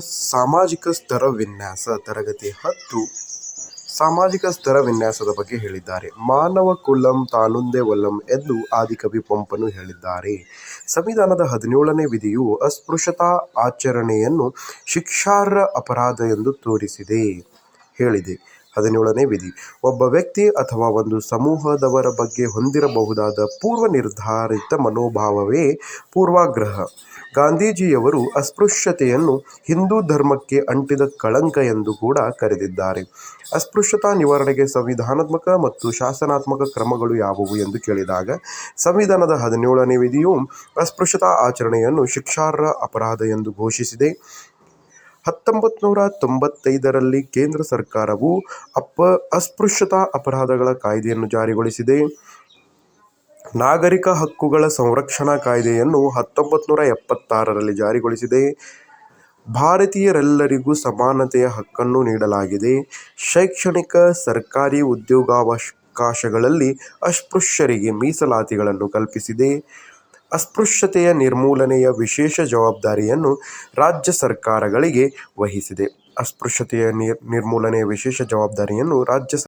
ಸಾಮಾಜಿಕ ಸ್ತರ ವಿನ್ಯಾಸ ತರಗತಿ ಹತ್ತು ಸಾಮಾಜಿಕ ಸ್ತರ ವಿನ್ಯಾಸದ ಬಗ್ಗೆ ಹೇಳಿದ್ದಾರೆ. ಮಾನವ ಕುಲಂ ತಾನುಂದೇ ವಲ್ಲಂ ಎಂದು ಆದಿಕವಿ ಪಂಪನು ಹೇಳಿದ್ದಾರೆ. ಸಂವಿಧಾನದ ಹದಿನೇಳನೇ ವಿಧಿಯು ಅಸ್ಪೃಶ್ಯತಾ ಆಚರಣೆಯನ್ನು ಶಿಕ್ಷಾರ್ಹ ಅಪರಾಧ ಎಂದು ತೋರಿಸಿದೆ. ಹೇಳಿದೆ. ಹದಿನೇಳನೇ ವಿಧಿ. ಒಬ್ಬ ವ್ಯಕ್ತಿ ಅಥವಾ ಒಂದು ಸಮೂಹದವರ ಬಗ್ಗೆ ಹೊಂದಿರಬಹುದಾದ ಪೂರ್ವ ನಿರ್ಧಾರಿತ ಮನೋಭಾವವೇ ಪೂರ್ವಾಗ್ರಹ. ಗಾಂಧೀಜಿಯವರು ಅಸ್ಪೃಶ್ಯತೆಯನ್ನು ಹಿಂದೂ ಧರ್ಮಕ್ಕೆ ಅಂಟಿದ ಕಳಂಕ ಎಂದು ಕೂಡ ಕರೆದಿದ್ದಾರೆ. ಅಸ್ಪೃಶ್ಯತಾ ನಿವಾರಣೆಗೆ ಸಂವಿಧಾನಾತ್ಮಕ ಮತ್ತು ಶಾಸನಾತ್ಮಕ ಕ್ರಮಗಳು ಯಾವುವು ಎಂದು ಕೇಳಿದಾಗ, ಸಂವಿಧಾನದ ಹದಿನೇಳನೇ ವಿಧಿಯು ಅಸ್ಪೃಶ್ಯತಾ ಆಚರಣೆಯನ್ನು ಶಿಕ್ಷಾರ್ಹ ಅಪರಾಧ ಎಂದು ಘೋಷಿಸಿದೆ. ಹತ್ತೊಂಬತ್ತು ನೂರ ತೊಂಬತ್ತೈದರಲ್ಲಿ ಕೇಂದ್ರ ಸರ್ಕಾರವು ಅಪ ಅಸ್ಪೃಶ್ಯತಾ ಅಪರಾಧಗಳ ಕಾಯ್ದೆಯನ್ನು ಜಾರಿಗೊಳಿಸಿದೆ. ನಾಗರಿಕ ಹಕ್ಕುಗಳ ಸಂರಕ್ಷಣಾ ಕಾಯ್ದೆಯನ್ನು ಹತ್ತೊಂಬತ್ತು ನೂರ ಎಪ್ಪತ್ತಾರರಲ್ಲಿ ಜಾರಿಗೊಳಿಸಿದೆ. ಭಾರತೀಯರೆಲ್ಲರಿಗೂ ಸಮಾನತೆಯ ಹಕ್ಕನ್ನು ನೀಡಲಾಗಿದೆ. ಶೈಕ್ಷಣಿಕ, ಸರ್ಕಾರಿ ಉದ್ಯೋಗಾವಕಾಶಗಳಲ್ಲಿ ಅಸ್ಪೃಶ್ಯರಿಗೆ ಮೀಸಲಾತಿಗಳನ್ನು ಕಲ್ಪಿಸಿದೆ. ಅಸ್ಪೃಶ್ಯತೆಯ ನಿರ್ಮೂಲನೆಯ ವಿಶೇಷ ಜವಾಬ್ದಾರಿಯನ್ನು ರಾಜ್ಯ ಸರ್ಕಾರಗಳಿಗೆ ವಹಿಸಿದೆ. ಅಸ್ಪೃಶ್ಯತೆಯ ನಿರ್ಮೂಲನೆಯ ವಿಶೇಷ ಜವಾಬ್ದಾರಿಯನ್ನು ರಾಜ್ಯ